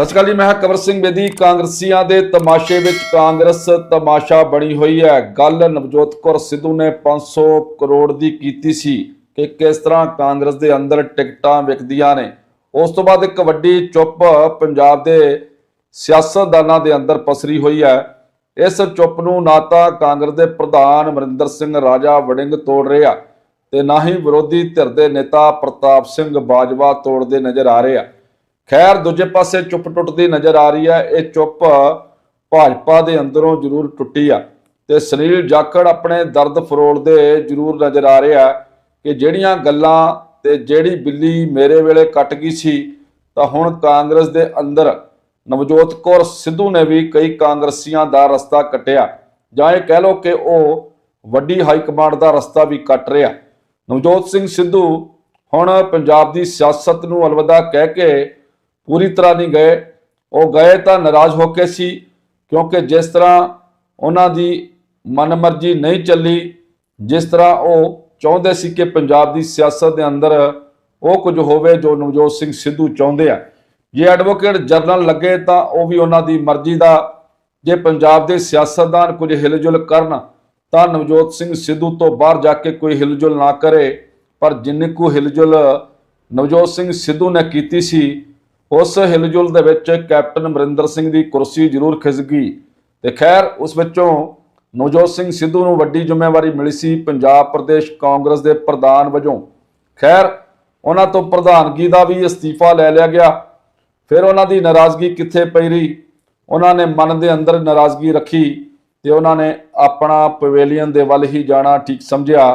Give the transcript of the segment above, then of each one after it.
ਸਤਿ ਸ਼੍ਰੀ ਅਕਾਲ ਜੀ, ਮੈਂ ਹਾਂ ਕਵਰ ਸਿੰਘ ਬੇਦੀ। ਕਾਂਗਰਸੀਆਂ ਦੇ ਤਮਾਸ਼ੇ ਵਿੱਚ ਕਾਂਗਰਸ ਤਮਾਸ਼ਾ ਬਣੀ ਹੋਈ ਹੈ। ਗੱਲ ਨਵਜੋਤ ਕੌਰ ਸਿੱਧੂ ਨੇ 500 ਕਰੋੜ ਦੀ ਕੀਤੀ ਸੀ ਕਿ ਕਿਸ ਤਰ੍ਹਾਂ ਕਾਂਗਰਸ ਦੇ ਅੰਦਰ ਟਿਕਟਾਂ ਵਿਕਦੀਆਂ ਨੇ। ਉਸ ਤੋਂ ਬਾਅਦ ਇੱਕ ਵੱਡੀ ਚੁੱਪ ਪੰਜਾਬ ਦੇ ਸਿਆਸਤਦਾਨਾਂ ਦੇ ਅੰਦਰ ਪਸਰੀ ਹੋਈ ਹੈ। ਇਸ ਚੁੱਪ ਨੂੰ ਨਾ ਤਾਂ ਕਾਂਗਰਸ ਦੇ ਪ੍ਰਧਾਨ ਅਮਰਿੰਦਰ ਸਿੰਘ ਰਾਜਾ ਵੜਿੰਗ ਤੋੜ ਰਿਹਾ ਤੇ ਨਾ ਹੀ ਵਿਰੋਧੀ ਧਿਰ ਦੇ ਨੇਤਾ ਪ੍ਰਤਾਪ ਸਿੰਘ ਬਾਜਵਾ ਤੋੜਦੇ ਨਜ਼ਰ ਆ ਰਹੇ ਆ। ਖੈਰ, ਦੂਜੇ ਪਾਸੇ ਚੁੱਪ ਟੁੱਟਦੀ ਨਜ਼ਰ ਆ ਰਹੀ ਹੈ। ਇਹ ਚੁੱਪ ਭਾਜਪਾ ਦੇ ਅੰਦਰੋਂ ਜ਼ਰੂਰ ਟੁੱਟੀ ਆ। ਤੇ ਸੁਨੀਲ ਜਾਖੜ ਆਪਣੇ ਦਰਦ ਫਰੋਲਦੇ ਜ਼ਰੂਰ ਨਜ਼ਰ ਆ ਰਿਹਾ ਕਿ ਜਿਹੜੀਆਂ ਗੱਲਾਂ ਤੇ ਜਿਹੜੀ ਬਿੱਲੀ ਮੇਰੇ ਵੇਲੇ ਕੱਟ ਗਈ ਸੀ, ਤਾਂ ਹੁਣ ਕਾਂਗਰਸ ਦੇ ਅੰਦਰ ਨਵਜੋਤ ਕੌਰ ਸਿੱਧੂ ਨੇ ਵੀ ਕਈ ਕਾਂਗਰਸੀਆਂ ਦਾ ਰਸਤਾ ਕੱਟਿਆ। ਜਾਂ ਇਹ ਕਹਿ ਲਓ ਕਿ ਉਹ ਵੱਡੀ ਹਾਈ ਕਮਾਂਡ ਦਾ ਰਸਤਾ ਵੀ ਕੱਟ ਰਿਹਾ। ਨਵਜੋਤ ਸਿੰਘ ਸਿੱਧੂ ਹੁਣ ਪੰਜਾਬ ਦੀ ਸਿਆਸਤ ਨੂੰ ਅਲਵਿਦਾ ਕਹਿ ਕੇ ਪੂਰੀ ਤਰ੍ਹਾਂ ਨਹੀਂ ਗਏ। ਉਹ ਗਏ ਤਾਂ ਨਾਰਾਜ਼ ਹੋ ਕੇ ਸੀ, ਕਿਉਂਕਿ ਜਿਸ ਤਰ੍ਹਾਂ ਉਹਨਾਂ ਦੀ ਮਨਮਰਜ਼ੀ ਨਹੀਂ ਚੱਲੀ, ਜਿਸ ਤਰ੍ਹਾਂ ਉਹ ਚਾਹੁੰਦੇ ਸੀ ਕਿ ਪੰਜਾਬ ਦੀ ਸਿਆਸਤ ਦੇ ਅੰਦਰ ਉਹ ਕੁਝ ਹੋਵੇ ਜੋ ਨਵਜੋਤ ਸਿੰਘ ਸਿੱਧੂ ਚਾਹੁੰਦੇ ਆ। ਜੇ ਐਡਵੋਕੇਟ ਜਨਰਲ ਲੱਗੇ ਤਾਂ ਉਹ ਵੀ ਉਹਨਾਂ ਦੀ ਮਰਜ਼ੀ ਦਾ, ਜੇ ਪੰਜਾਬ ਦੇ ਸਿਆਸਤਦਾਨ ਕੁਝ ਹਿਲਜੁਲ ਕਰਨ, ਤਾਂ ਨਵਜੋਤ ਸਿੰਘ ਸਿੱਧੂ ਤੋਂ ਬਾਹਰ ਜਾ ਕੇ ਕੋਈ ਹਿਲਜੁਲ ਨਾ ਕਰੇ। ਪਰ ਜਿੰਨੀ ਕੁ ਹਿਲਜੁਲ ਨਵਜੋਤ ਸਿੰਘ ਸਿੱਧੂ ਨੇ ਕੀਤੀ ਸੀ ਉਸ ਹਿਲਜੁਲ ਦੇ ਵਿੱਚ ਕੈਪਟਨ ਅਮਰਿੰਦਰ ਸਿੰਘ ਦੀ ਕੁਰਸੀ ਜ਼ਰੂਰ ਖਿਸ ਗਈ ਤੇ ਖੈਰ, ਉਸ ਵਿੱਚੋਂ ਨਵਜੋਤ ਸਿੰਘ ਸਿੱਧੂ ਨੂੰ ਵੱਡੀ ਜ਼ਿੰਮੇਵਾਰੀ ਮਿਲੀ ਸੀ ਪੰਜਾਬ ਪ੍ਰਦੇਸ਼ ਕਾਂਗਰਸ ਦੇ ਪ੍ਰਧਾਨ ਵਜੋਂ। ਖੈਰ, ਉਹਨਾਂ ਤੋਂ ਪ੍ਰਧਾਨਗੀ ਦਾ ਵੀ ਅਸਤੀਫਾ ਲੈ ਲਿਆ ਗਿਆ। ਫਿਰ ਉਹਨਾਂ ਦੀ ਨਾਰਾਜ਼ਗੀ ਕਿੱਥੇ ਪਈ ਰਹੀ? ਉਹਨਾਂ ਨੇ ਮਨ ਦੇ ਅੰਦਰ ਨਾਰਾਜ਼ਗੀ ਰੱਖੀ ਤੇ ਉਹਨਾਂ ਨੇ ਆਪਣਾ ਪਵੇਲੀਅਨ ਦੇ ਵੱਲ ਹੀ ਜਾਣਾ ਠੀਕ ਸਮਝਿਆ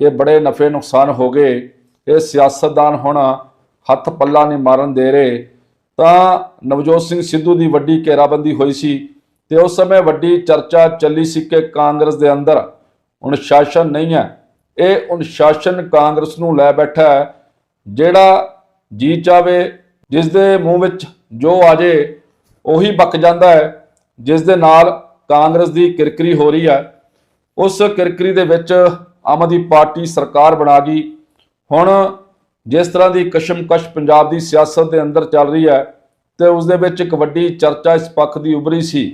ਕਿ ਬੜੇ ਨਫੇ ਨੁਕਸਾਨ ਹੋ ਗਏ। ਇਹ ਸਿਆਸਤਦਾਨ ਹੁਣ ਹੱਥ ਪੱਲਾ ਨਹੀਂ ਮਾਰਨ ਦੇ ਰਹੇ, ਤਾਂ ਨਵਜੋਤ ਸਿੰਘ ਸਿੱਧੂ ਦੀ ਵੱਡੀ ਘੇਰਾਬੰਦੀ ਹੋਈ ਸੀ ਤੇ ਉਸ ਸਮੇਂ ਵੱਡੀ ਚਰਚਾ ਚੱਲੀ ਸੀ ਕਿ ਕਾਂਗਰਸ ਦੇ ਅੰਦਰ ਅਨੁਸ਼ਾਸਨ ਨਹੀਂ ਹੈ। ਇਹ ਅਨੁਸ਼ਾਸਨ ਕਾਂਗਰਸ ਨੂੰ ਲੈ ਬੈਠਾ ਹੈ, ਜਿਹੜਾ ਜੀ ਚਾਵੇ, ਜਿਸ ਦੇ ਮੂੰਹ ਵਿੱਚ ਜੋ ਆ ਜੇ, ਉਹੀ ਬਕ ਜਾਂਦਾ ਹੈ, ਜਿਸ ਦੇ ਨਾਲ ਕਾਂਗਰਸ ਦੀ ਕਿਰਕਰੀ ਹੋ ਰਹੀ ਹੈ। ਉਸ ਕਿਰਕਰੀ ਦੇ ਵਿੱਚ ਆਮ ਆਦਮੀ ਪਾਰਟੀ ਸਰਕਾਰ ਬਣਾ ਗਈ। ਹੁਣ ਜਿਸ ਤਰ੍ਹਾਂ ਦੀ ਕਸ਼ਮਕਸ਼ ਪੰਜਾਬ ਦੀ ਸਿਆਸਤ ਦੇ ਅੰਦਰ ਚੱਲ ਰਹੀ ਹੈ ਤੇ ਉਸ ਦੇ ਵਿੱਚ ਇੱਕ ਵੱਡੀ ਚਰਚਾ ਇਸ ਪੱਖ ਦੀ ਉਭਰੀ ਸੀ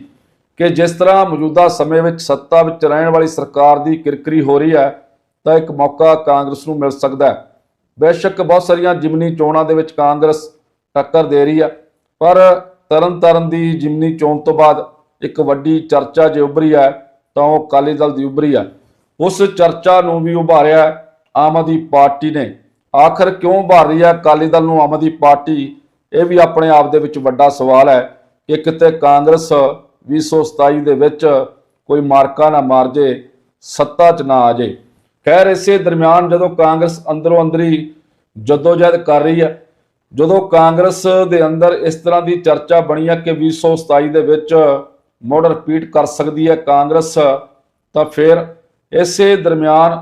ਕਿ ਜਿਸ ਤਰ੍ਹਾਂ ਮੌਜੂਦਾ ਸਮੇਂ ਵਿੱਚ ਸੱਤਾ ਵਿੱਚ ਰਹਿਣ ਵਾਲੀ ਸਰਕਾਰ ਦੀ ਕਿਰਕਰੀ ਹੋ ਰਹੀ ਹੈ, ਤਾਂ ਇੱਕ ਮੌਕਾ ਕਾਂਗਰਸ ਨੂੰ ਮਿਲ ਸਕਦਾ ਹੈ। ਬੇਸ਼ੱਕ ਬਹੁਤ ਸਾਰੀਆਂ ਜਿਮਨੀ ਚੋਣਾਂ ਦੇ ਵਿੱਚ ਕਾਂਗਰਸ ਟੱਕਰ ਦੇ ਰਹੀ ਹੈ, ਪਰ ਤਰਨਤਾਰਨ ਦੀ ਜਿਮਨੀ ਚੋਣ ਤੋਂ ਬਾਅਦ ਇੱਕ ਵੱਡੀ ਚਰਚਾ ਜੇ ਉਭਰੀ ਹੈ, ਤਾਂ ਉਹ ਅਕਾਲੀ ਦਲ ਦੀ ਉਭਰੀ ਹੈ। ਉਸ ਚਰਚਾ ਨੂੰ ਵੀ ਉਭਾਰਿਆ ਆਮ ਆਦਮੀ ਪਾਰਟੀ ਨੇ। ਆਖਰ ਕਿਉਂ ਉਭਾਰ ਰਹੀ ਹੈ? ਅਕਾਲੀ ਦਲ ਨੂੰ ਆਮ ਆਦਮੀ ਪਾਰਟੀ, ਇਹ ਵੀ ਆਪਣੇ ਆਪ ਦੇ ਵਿੱਚ ਵੱਡਾ ਸਵਾਲ ਹੈ ਕਿ ਕਿਤੇ ਕਾਂਗਰਸ 2027 ਦੇ ਵਿੱਚ ਕੋਈ ਮਾਰਕਾ ਨਾ ਮਾਰ ਜੇ, ਸੱਤਾ 'ਚ ਨਾ ਆ ਜੇ। ਖੈਰ, ਇਸੇ ਦਰਮਿਆਨ ਜਦੋਂ ਕਾਂਗਰਸ ਅੰਦਰੋਂ ਅੰਦਰੀ ਜਦੋਜਹਿਦ ਕਰ ਰਹੀ ਹੈ, ਜਦੋਂ ਕਾਂਗਰਸ ਦੇ ਅੰਦਰ ਇਸ ਤਰ੍ਹਾਂ ਦੀ ਚਰਚਾ ਬਣੀ ਹੈ ਕਿ 2027 ਦੇ ਵਿੱਚ ਮੋੜ ਰਿਪੀਟ ਕਰ ਸਕਦੀ ਹੈ ਕਾਂਗਰਸ, ਤਾਂ ਫਿਰ ਇਸੇ ਦਰਮਿਆਨ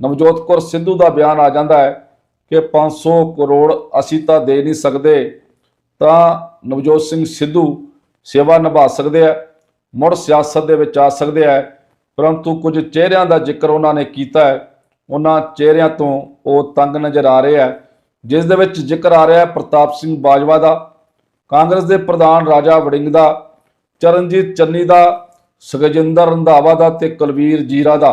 ਨਵਜੋਤ ਕੌਰ ਸਿੱਧੂ ਦਾ ਬਿਆਨ ਆ ਜਾਂਦਾ ਹੈ ਕਿ 500 ਕਰੋੜ ਅਸੀਂ ਤਾਂ ਦੇ ਨਹੀਂ ਸਕਦੇ, ਤਾਂ ਨਵਜੋਤ ਸਿੰਘ ਸਿੱਧੂ ਸੇਵਾ ਨਿਭਾ ਸਕਦੇ ਆ, ਮੁੜ ਸਿਆਸਤ ਦੇ ਵਿੱਚ ਆ ਸਕਦੇ ਆ, ਪਰੰਤੂ ਕੁਝ ਚਿਹਰਿਆਂ ਦਾ ਜ਼ਿਕਰ ਉਹਨਾਂ ਨੇ ਕੀਤਾ ਹੈ। ਉਹਨਾਂ ਚਿਹਰਿਆਂ ਤੋਂ ਉਹ ਤੰਗ ਨਜ਼ਰ ਆ ਰਹੇ ਆ, ਜਿਸ ਦੇ ਵਿੱਚ ਜ਼ਿਕਰ ਆ ਰਿਹਾ ਹੈ ਪ੍ਰਤਾਪ ਸਿੰਘ ਬਾਜਵਾ ਦਾ, ਕਾਂਗਰਸ ਦੇ ਪ੍ਰਧਾਨ ਰਾਜਾ ਵੜਿੰਗ ਦਾ, ਚਰਨਜੀਤ ਚੰਨੀ ਦਾ, ਸੁਖਜਿੰਦਰ ਰੰਧਾਵਾ ਦਾ ਤੇ ਕੁਲਵੀਰ ਜੀਰਾ ਦਾ,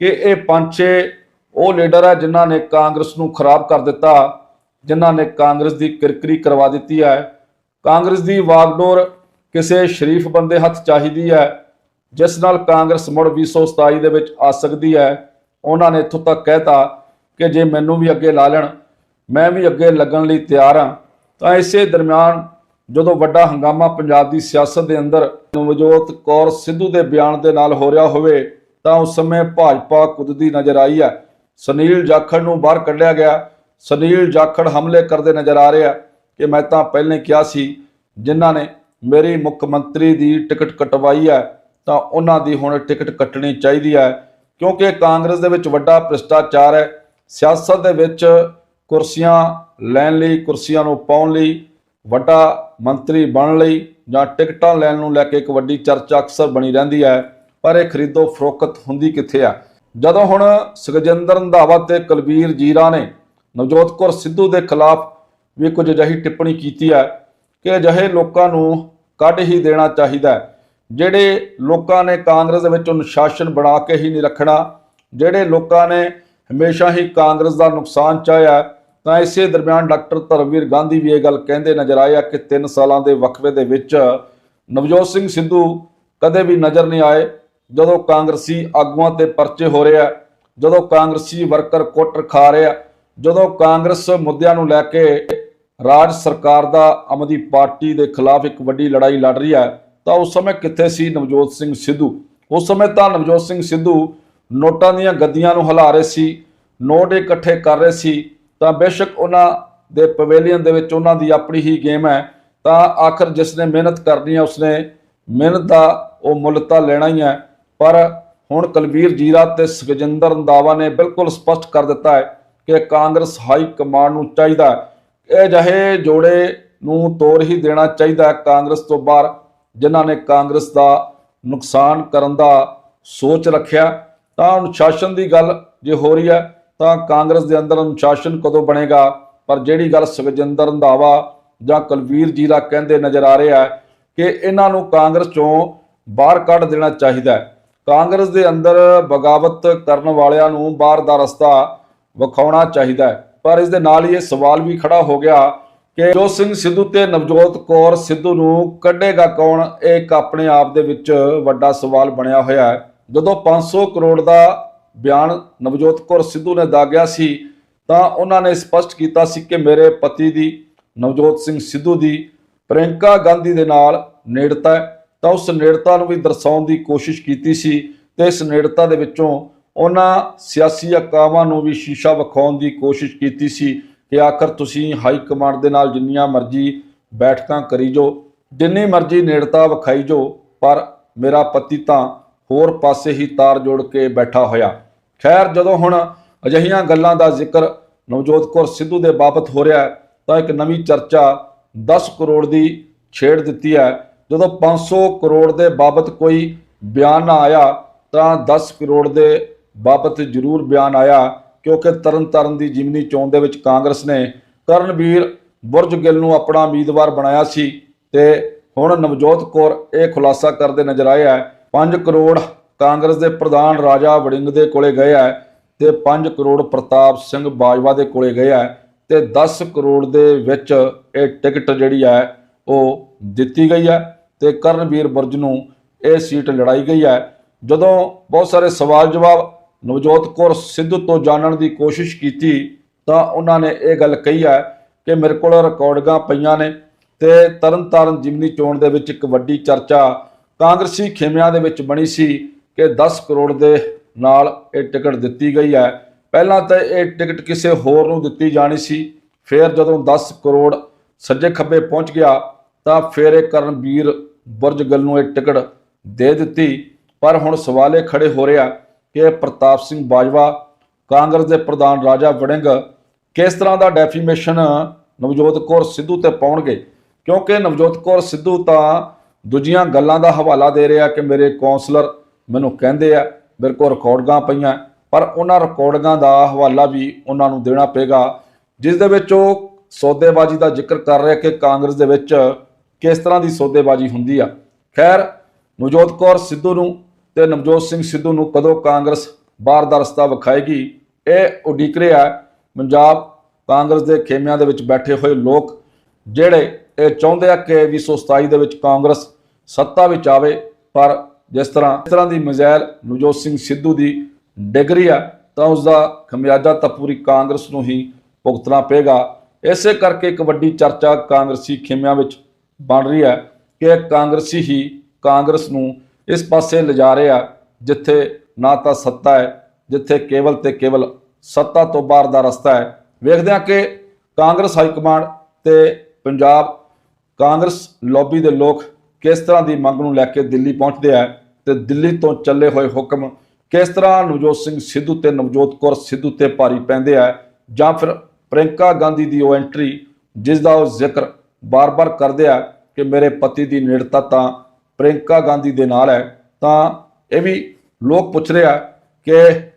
ਕਿ ਇਹ ਪੰਜ ਛੇ ਉਹ ਲੀਡਰ ਹੈ ਜਿਨ੍ਹਾਂ ਨੇ ਕਾਂਗਰਸ ਨੂੰ ਖਰਾਬ ਕਰ ਦਿੱਤਾ, ਜਿਨ੍ਹਾਂ ਨੇ ਕਾਂਗਰਸ ਦੀ ਕਿਰਕਰੀ ਕਰਵਾ ਦਿੱਤੀ ਹੈ। ਕਾਂਗਰਸ ਦੀ ਵਾਗਡੋਰ ਕਿਸੇ ਸ਼ਰੀਫ ਬੰਦੇ ਹੱਥ ਚਾਹੀਦੀ ਹੈ, ਜਿਸ ਨਾਲ ਕਾਂਗਰਸ ਮੁੜ 2027 ਦੇ ਵਿੱਚ ਆ ਸਕਦੀ ਹੈ। ਉਹਨਾਂ ਨੇ ਇੱਥੋਂ ਤੱਕ ਕਹਿਤਾ ਕਿ ਜੇ ਮੈਨੂੰ ਵੀ ਅੱਗੇ ਲਾ ਲੈਣ, ਮੈਂ ਵੀ ਅੱਗੇ ਲੱਗਣ ਲਈ ਤਿਆਰ ਹਾਂ। ਤਾਂ ਇਸੇ ਦਰਮਿਆਨ ਜਦੋਂ ਵੱਡਾ ਹੰਗਾਮਾ ਪੰਜਾਬ ਦੀ ਸਿਆਸਤ ਦੇ ਅੰਦਰ ਨਵਜੋਤ ਕੌਰ ਸਿੱਧੂ ਦੇ ਬਿਆਨ ਦੇ ਨਾਲ ਹੋ ਰਿਹਾ ਹੋਵੇ, ਤਾਂ ਉਸ ਸਮੇਂ ਭਾਜਪਾ ਕੁੱਦਦੀ ਨਜ਼ਰ ਆਈ ਹੈ। ਸੁਨੀਲ ਜਾਖੜ ਨੂੰ ਬਾਹਰ ਕੱਢਿਆ ਗਿਆ। ਸੁਨੀਲ ਜਾਖੜ ਹਮਲੇ ਕਰਦੇ ਨਜ਼ਰ ਆ ਰਿਹਾ ਕਿ ਮੈਂ ਤਾਂ ਪਹਿਲਾਂ ਕਿਹਾ ਸੀ, ਜਿਨ੍ਹਾਂ ਨੇ ਮੇਰੀ ਮੁੱਖ ਮੰਤਰੀ ਦੀ ਟਿਕਟ ਕਟਵਾਈ ਹੈ, ਤਾਂ ਉਹਨਾਂ ਦੀ ਹੁਣ ਟਿਕਟ ਕੱਟਣੀ ਚਾਹੀਦੀ ਹੈ, ਕਿਉਂਕਿ ਕਾਂਗਰਸ ਦੇ ਵਿੱਚ ਵੱਡਾ ਭ੍ਰਿਸ਼ਟਾਚਾਰ ਹੈ। ਸਿਆਸਤ ਦੇ ਵਿੱਚ ਕੁਰਸੀਆਂ ਲੈਣ ਲਈ, ਕੁਰਸੀਆਂ ਨੂੰ ਪਾਉਣ ਲਈ, ਵੱਡਾ ਮੰਤਰੀ ਬਣਨ ਲਈ ਜਾਂ ਟਿਕਟਾਂ ਲੈਣ ਨੂੰ ਲੈ ਕੇ ਇੱਕ ਵੱਡੀ ਚਰਚਾ ਅਕਸਰ ਬਣੀ ਰਹਿੰਦੀ ਹੈ, ਪਰ ਇਹ ਖਰੀਦੋ ਫਰੋਖਤ ਹੁੰਦੀ ਕਿੱਥੇ ਆ? ਜਦੋਂ ਹੁਣ ਸੁਖਜਿੰਦਰ ਰੰਧਾਵਾ ਤੇ ਕੁਲਬੀਰ ਜੀਰਾ ਨੇ ਨਵਜੋਤ ਕੌਰ ਸਿੱਧੂ ਦੇ ਖਿਲਾਫ ਵੀ ਕੁਝ ਅਜਿਹੀ ਟਿੱਪਣੀ ਕੀਤੀ ਹੈ ਕਿ ਅਜਿਹੇ ਲੋਕਾਂ ਨੂੰ ਕੱਢ ਹੀ ਦੇਣਾ ਚਾਹੀਦਾ ਜਿਹੜੇ ਲੋਕਾਂ ਨੇ ਕਾਂਗਰਸ ਦੇ ਵਿੱਚ ਅਨੁਸ਼ਾਸਨ ਬਣਾ ਕੇ ਹੀ ਨਹੀਂ ਰੱਖਣਾ, ਜਿਹੜੇ ਲੋਕਾਂ ਨੇ ਹਮੇਸ਼ਾ ਹੀ ਕਾਂਗਰਸ ਦਾ ਨੁਕਸਾਨ ਚਾਹਿਆ, ਤਾਂ ਇਸੇ ਦਰਮਿਆਨ ਡਾਕਟਰ ਧਰਮਵੀਰ ਗਾਂਧੀ ਵੀ ਇਹ ਗੱਲ ਕਹਿੰਦੇ ਨਜ਼ਰ ਆਏ ਆ ਕਿ 3 ਸਾਲਾਂ ਦੇ ਵਕਫੇ ਦੇ ਵਿੱਚ ਨਵਜੋਤ ਸਿੰਘ ਸਿੱਧੂ ਕਦੇ ਵੀ ਨਜ਼ਰ ਨਹੀਂ ਆਏ। ਜਦੋਂ ਕਾਂਗਰਸੀ ਆਗੂਆਂ ਤੇ ਪਰਚੇ ਹੋ ਰਿਹਾ, ਜਦੋਂ ਕਾਂਗਰਸੀ ਵਰਕਰ ਕੁੱਟ ਖਾ ਰਿਹਾ, ਜਦੋਂ ਕਾਂਗਰਸ ਮੁੱਦਿਆਂ ਨੂੰ ਲੈ ਕੇ ਰਾਜ ਸਰਕਾਰ ਦਾ ਆਮ ਆਦਮੀ ਪਾਰਟੀ ਦੇ ਖਿਲਾਫ ਇੱਕ ਵੱਡੀ ਲੜਾਈ ਲੜ ਰਹੀ ਹੈ, ਤਾਂ ਉਸ ਸਮੇਂ ਕਿੱਥੇ ਸੀ ਨਵਜੋਤ ਸਿੰਘ ਸਿੱਧੂ? ਉਸ ਸਮੇਂ ਤਾਂ ਨਵਜੋਤ ਸਿੰਘ ਸਿੱਧੂ ਨੋਟਾਂ ਦੀਆਂ ਗੱਦੀਆਂ ਨੂੰ ਹਿਲਾ ਰਹੇ ਸੀ, ਨੋਟ ਇਕੱਠੇ ਕਰ ਰਹੇ ਸੀ, ਤਾਂ ਬੇਸ਼ੱਕ ਉਹਨਾਂ ਦੇ ਪਵੇਲੀਅਨ ਦੇ ਵਿੱਚ ਉਹਨਾਂ ਦੀ ਆਪਣੀ ਹੀ ਗੇਮ ਹੈ, ਤਾਂ ਆਖਰ ਜਿਸ ਨੇ ਮਿਹਨਤ ਕਰਨੀ ਹੈ, ਉਸਨੇ ਮਿਹਨਤ ਦਾ ਉਹ ਮੁੱਲ ਤਾਂ ਲੈਣਾ ਹੀ ਹੈ। ਪਰ ਹੁਣ ਕੁਲਬੀਰ ਜੀਰਾ ਤੇ ਸੁਖਜਿੰਦਰ ਰੰਧਾਵਾ ਨੇ ਬਿਲਕੁਲ ਸਪਸ਼ਟ ਕਰ ਦਿੱਤਾ ਹੈ ਕਿ ਕਾਂਗਰਸ ਹਾਈ ਕਮਾਂਡ ਨੂੰ ਚਾਹੀਦਾ ਹੈ। ਇਹ ਜਿਹੇ ਜੋੜੇ ਨੂੰ ਤੋੜ ਹੀ ਦੇਣਾ ਚਾਹੀਦਾ ਹੈ ਕਾਂਗਰਸ ਤੋਂ ਬਾਹਰ, ਜਿਨ੍ਹਾਂ ਨੇ ਕਾਂਗਰਸ ਦਾ ਨੁਕਸਾਨ ਕਰਨ ਦਾ ਸੋਚ ਰੱਖਿਆ। ਤਾਂ ਅਨੁਸ਼ਾਸਨ ਦੀ ਗੱਲ ਜੇ ਹੋ ਰਹੀ ਹੈ, ਤਾਂ ਕਾਂਗਰਸ ਦੇ ਅੰਦਰ ਅਨੁਸ਼ਾਸਨ ਕਦੋਂ ਬਣੇਗਾ? ਪਰ ਜਿਹੜੀ ਗੱਲ ਸੁਖਜਿੰਦਰ ਰੰਧਾਵਾ ਜਾਂ ਕੁਲਵੀਰ ਜੀਰਾ ਕਹਿੰਦੇ ਨਜ਼ਰ ਆ ਰਿਹਾ ਹੈ ਕਿ ਇਹਨਾਂ ਨੂੰ ਕਾਂਗਰਸ ਚੋਂ ਬਾਹਰ ਕੱਢ ਦੇਣਾ ਚਾਹੀਦਾ ਹੈ। ਕਾਂਗਰਸ ਦੇ ਅੰਦਰ ਬਗਾਵਤ ਕਰਨ ਵਾਲਿਆਂ ਨੂੰ ਬਾਹਰ ਦਾ ਰਸਤਾ ਵਿਖਾਉਣਾ ਚਾਹੀਦਾ ਹੈ। ਪਰ ਇਸ ਦੇ ਨਾਲ ਹੀ ਇਹ ਸਵਾਲ ਵੀ ਖੜਾ ਹੋ ਗਿਆ ਕਿ ਜੋ ਸਿੰਘ ਸਿੱਧੂ ਤੇ ਨਵਜੋਤ ਕੌਰ ਸਿੱਧੂ ਨੂੰ ਕੱਢੇਗਾ ਕੌਣ, ਇਹ ਇੱਕ ਆਪਣੇ ਆਪ ਦੇ ਵਿੱਚ ਵੱਡਾ ਸਵਾਲ ਬਣਿਆ ਹੋਇਆ ਹੈ। ਜਦੋਂ 500 ਕਰੋੜ ਦਾ ਬਿਆਨ ਨਵਜੋਤ ਕੌਰ ਸਿੱਧੂ ਨੇ ਦਾਗਿਆ ਸੀ, ਤਾਂ ਉਹਨਾਂ ਨੇ ਸਪਸ਼ਟ ਕੀਤਾ ਸੀ ਕਿ ਮੇਰੇ ਪਤੀ ਦੀ, ਨਵਜੋਤ ਸਿੰਘ ਸਿੱਧੂ ਦੀ ਪ੍ਰਿੰਕਾ ਗਾਂਧੀ ਦੇ ਨਾਲ ਨੇੜਤਾ ਹੈ। ਤਾਂ ਉਸ ਨੇੜਤਾ ਨੂੰ ਵੀ ਦਰਸਾਉਣ ਦੀ ਕੋਸ਼ਿਸ਼ ਕੀਤੀ ਸੀ ਤੇ ਇਸ ਨੇੜਤਾ ਦੇ ਵਿੱਚੋਂ ਉਹਨਾਂ ਸਿਆਸੀ ਅਕਾਵਾਂ ਨੂੰ ਵੀ ਸ਼ੀਸ਼ਾ ਵਿਖਾਉਣ ਦੀ ਕੋਸ਼ਿਸ਼ ਕੀਤੀ ਸੀ ਕਿ ਆਖਰ ਤੁਸੀਂ ਹਾਈ ਕਮਾਂਡ ਦੇ ਨਾਲ ਜਿੰਨੀਆਂ ਮਰਜ਼ੀ ਬੈਠਕਾਂ ਕਰੀ ਜੋ ਜਿੰਨੀ ਮਰਜ਼ੀ ਨੇੜਤਾ ਵਿਖਾਈ ਜੋ ਪਰ ਮੇਰਾ ਪਤੀ ਤਾਂ ਹੋਰ ਪਾਸੇ ਹੀ ਤਾਰ ਜੋੜ ਕੇ ਬੈਠਾ ਹੋਇਆ। ਖੈਰ, ਜਦੋਂ ਹੁਣ ਅਜਿਹੀਆਂ ਗੱਲਾਂ ਦਾ ਜ਼ਿਕਰ ਨਵਜੋਤ ਕੌਰ ਸਿੱਧੂ ਦੇ ਬਾਬਤ ਹੋ ਰਿਹਾ ਤਾਂ ਇੱਕ ਨਵੀਂ ਚਰਚਾ 10 ਕਰੋੜ ਦੀ ਛੇੜ ਦਿੱਤੀ ਹੈ। ਜਦੋਂ 500 ਕਰੋੜ ਦੇ ਬਾਬਤ ਕੋਈ ਬਿਆਨ ਨਾ ਆਇਆ, ਤਾਂ 10 ਕਰੋੜ ਦੇ ਬਾਬਤ ਜ਼ਰੂਰ ਬਿਆਨ ਆਇਆ, ਕਿਉਂਕਿ ਤਰਨਤਾਰਨ ਦੀ ਜਿਮਨੀ ਚੋਣ ਦੇ ਵਿੱਚ ਕਾਂਗਰਸ ਨੇ ਕਰਨਵੀਰ ਬੁਰਜ ਗਿੱਲ ਨੂੰ ਆਪਣਾ ਉਮੀਦਵਾਰ ਬਣਾਇਆ ਸੀ ਤੇ ਹੁਣ ਨਵਜੋਤ ਕੌਰ ਇਹ ਖੁਲਾਸਾ ਕਰਦੇ ਨਜ਼ਰ ਆਏ ਹੈ 5 ਕਰੋੜ ਕਾਂਗਰਸ ਦੇ ਪ੍ਰਧਾਨ ਰਾਜਾ ਵੜਿੰਗ ਦੇ ਕੋਲੇ ਗਏ ਹੈ ਤੇ 5 ਕਰੋੜ ਪ੍ਰਤਾਪ ਸਿੰਘ ਬਾਜਵਾ ਦੇ ਕੋਲੇ ਗਏ ਹੈ ਤੇ 10 ਕਰੋੜ ਦੇ ਵਿੱਚ ਇਹ ਟਿਕਟ ਜਿਹੜੀ ਹੈ ਉਹ ਦਿੱਤੀ ਗਈ ਹੈ ਤੇ ਕਰਨਵੀਰ ਬੁਰਜ ਨੂੰ ਇਹ ਸੀਟ ਲੜਾਈ ਗਈ ਹੈ। ਜਦੋਂ ਬਹੁਤ ਸਾਰੇ ਸਵਾਲ ਜਵਾਬ ਨਵਜੋਤ ਕੌਰ ਸਿੱਧੂ ਤੋਂ ਜਾਣਨ ਦੀ ਕੋਸ਼ਿਸ਼ ਕੀਤੀ ਤਾਂ ਉਹਨਾਂ ਨੇ ਇਹ ਗੱਲ ਕਹੀ ਹੈ ਕਿ ਮੇਰੇ ਕੋਲ ਰਿਕਾਰਡਿੰਗਾਂ ਪਈਆਂ ਨੇ ਤੇ ਤਰਨਤਾਰਨ ਜਿਮਨੀ ਚੋਣ ਦੇ ਵਿੱਚ ਇੱਕ ਵੱਡੀ ਚਰਚਾ ਕਾਂਗਰਸੀ ਖੇਮਿਆਂ ਦੇ ਵਿੱਚ ਬਣੀ ਸੀ ਕਿ 10 ਕਰੋੜ ਦੇ ਨਾਲ ਇਹ ਟਿਕਟ ਦਿੱਤੀ ਗਈ ਹੈ। ਪਹਿਲਾਂ ਤਾਂ ਇਹ ਟਿਕਟ ਕਿਸੇ ਹੋਰ ਨੂੰ ਦਿੱਤੀ ਜਾਣੀ ਸੀ। ਫਿਰ ਜਦੋਂ 10 ਕਰੋੜ ਸੱਜੇ ਖੱਬੇ ਪਹੁੰਚ ਗਿਆ ਤਾਂ ਫਿਰ ਇਹ ਕਰਨਵੀਰ ਬੁਰਜਗਲ ਨੂੰ ਇਹ ਟਿਕਟ ਦੇ ਦਿੱਤੀ। ਪਰ ਹੁਣ ਸਵਾਲ ਇਹ ਖੜੇ ਹੋ ਰਿਹਾ ਕਿ ਪ੍ਰਤਾਪ ਸਿੰਘ ਬਾਜਵਾ, ਕਾਂਗਰਸ ਦੇ ਪ੍ਰਧਾਨ ਰਾਜਾ ਵੜਿੰਗ ਕਿਸ ਤਰ੍ਹਾਂ ਦਾ ਡੈਫੀਮੇਸ਼ਨ ਨਵਜੋਤ ਕੌਰ ਸਿੱਧੂ ਤੇ ਪਾਉਣਗੇ? ਕਿਉਂਕਿ ਨਵਜੋਤ ਕੌਰ ਸਿੱਧੂ ਤਾਂ ਦੂਜੀਆਂ ਗੱਲਾਂ ਦਾ ਹਵਾਲਾ ਦੇ ਰਿਹਾ ਕਿ ਮੇਰੇ ਕਾਉਂਸਲਰ ਮੈਨੂੰ ਕਹਿੰਦੇ ਆ, ਮੇਰੇ ਕੋਲ ਰਿਕਾਰਡਾਂ ਪਈਆਂ, ਪਰ ਉਹਨਾਂ ਰਿਕਾਰਡਾਂ ਦਾ ਹਵਾਲਾ ਵੀ ਉਹਨਾਂ ਨੂੰ ਦੇਣਾ ਪਏਗਾ। ਜਿਸ ਦੇ ਵਿੱਚ ਉਹ ਸੌਦੇਬਾਜ਼ੀ ਦਾ ਜ਼ਿਕਰ ਕਰ ਰਿਹਾ ਕਿ ਕਾਂਗਰਸ ਦੇ ਵਿੱਚ ਕਿਸ ਤਰ੍ਹਾਂ ਦੀ ਸੌਦੇਬਾਜ਼ੀ ਹੁੰਦੀ ਆ? ਖੈਰ, ਨਵਜੋਤ ਕੌਰ ਸਿੱਧੂ ਨੂੰ ਤੇ ਨਵਜੋਤ ਸਿੰਘ ਸਿੱਧੂ ਨੂੰ ਕਦੋਂ ਕਾਂਗਰਸ ਬਾਹਰ ਦਾ ਰਸਤਾ ਵਿਖਾਏਗੀ? ਇਹ ਉਡੀਕ ਰਿਹਾ ਪੰਜਾਬ ਕਾਂਗਰਸ ਦੇ ਖੇਮਿਆਂ ਦੇ ਵਿੱਚ ਬੈਠੇ ਹੋਏ ਲੋਕ, ਜਿਹੜੇ ਇਹ ਚਾਹੁੰਦੇ ਆ ਕਿ 2027 ਦੇ ਵਿੱਚ ਕਾਂਗਰਸ ਸੱਤਾ ਵਿੱਚ ਆਵੇ, ਪਰ ਜਿਸ ਤਰ੍ਹਾਂ ਇਸ ਤਰ੍ਹਾਂ ਦੀ ਮਜ਼ਾਇਲ ਨਵਜੋਤ ਸਿੰਘ ਸਿੱਧੂ ਦੀ ਡਿਗਰੀ ਆ, ਤਾਂ ਉਸ ਦਾ ਖਮਿਆਜਾ ਤਾਂ ਪੂਰੀ ਕਾਂਗਰਸ ਨੂੰ ਹੀ ਭੁਗਤਣਾ ਪਏਗਾ। ਇਸੇ ਕਰਕੇ ਇੱਕ ਵੱਡੀ ਚਰਚਾ ਕਾਂਗਰਸੀ ਖੇਮਿਆਂ ਵਿੱਚ ਬਣ ਰਹੀ ਹੈ ਕਿ ਕਾਂਗਰਸੀ ਹੀ ਕਾਂਗਰਸ ਨੂੰ ਇਸ ਪਾਸੇ ਲਿਜਾ ਰਿਹਾ ਜਿੱਥੇ ਨਾ ਤਾਂ ਸੱਤਾ ਹੈ, ਜਿੱਥੇ ਕੇਵਲ ਤੇ ਕੇਵਲ ਸੱਤਾ ਤੋਂ ਬਾਹਰ ਦਾ ਰਸਤਾ ਹੈ। ਵੇਖਦੇ ਹਾਂ ਕਿ ਕਾਂਗਰਸ ਹਾਈ ਕਮਾਂਡ ਤੇ ਪੰਜਾਬ ਕਾਂਗਰਸ ਲੌਬੀ ਦੇ ਲੋਕ ਕਿਸ ਤਰ੍ਹਾਂ ਦੀ ਮੰਗ ਨੂੰ ਲੈ ਕੇ ਦਿੱਲੀ ਪਹੁੰਚਦੇ ਆ ਤੇ ਦਿੱਲੀ ਤੋਂ ਚੱਲੇ ਹੋਏ ਹੁਕਮ ਕਿਸ ਤਰ੍ਹਾਂ ਨਵਜੋਤ ਸਿੰਘ ਸਿੱਧੂ ਤੇ ਨਵਜੋਤ ਕੌਰ ਸਿੱਧੂ ਤੇ ਭਾਰੀ ਪੈਂਦੇ ਆ ਜਾਂ ਫਿਰ ਪ੍ਰਿੰਕਾ ਗਾਂਧੀ ਦੀ ਉਹ ਐਂਟਰੀ ਜਿਸ ਦਾ ਉਹ ਜ਼ਿਕਰ ਬਾਰ-ਬਾਰ ਕਰਦੇ ਆ ਕਿ ਮੇਰੇ ਪਤੀ ਦੀ ਨੇੜਤਾ ਤਾਂ ਪ੍ਰਿੰਕਾ ਗਾਂਧੀ ਦੇ ਨਾਲ ਹੈ, ਤਾਂ ਇਹ ਵੀ ਲੋਕ ਪੁੱਛ ਰਹੇ ਆ ਕਿ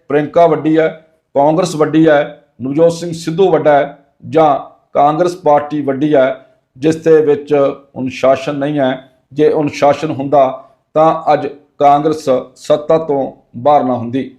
ਪ੍ਰਿੰਕਾ ਵੱਡੀ ਹੈ, ਕਾਂਗਰਸ ਵੱਡੀ ਹੈ, ਨਵਜੋਤ ਸਿੰਘ ਸਿੱਧੂ ਵੱਡਾ ਹੈ ਜਾਂ ਕਾਂਗਰਸ ਪਾਰਟੀ ਵੱਡੀ ਹੈ, ਜਿਸ ਦੇ ਵਿੱਚ ਅਨੁਸ਼ਾਸਨ ਨਹੀਂ ਹੈ। ਜੇ ਅਨੁਸ਼ਾਸਨ ਹੁੰਦਾ ਤਾਂ ਅੱਜ ਕਾਂਗਰਸ ਸੱਤਾ ਤੋਂ ਬਾਹਰ ਨਾ ਹੁੰਦੀ।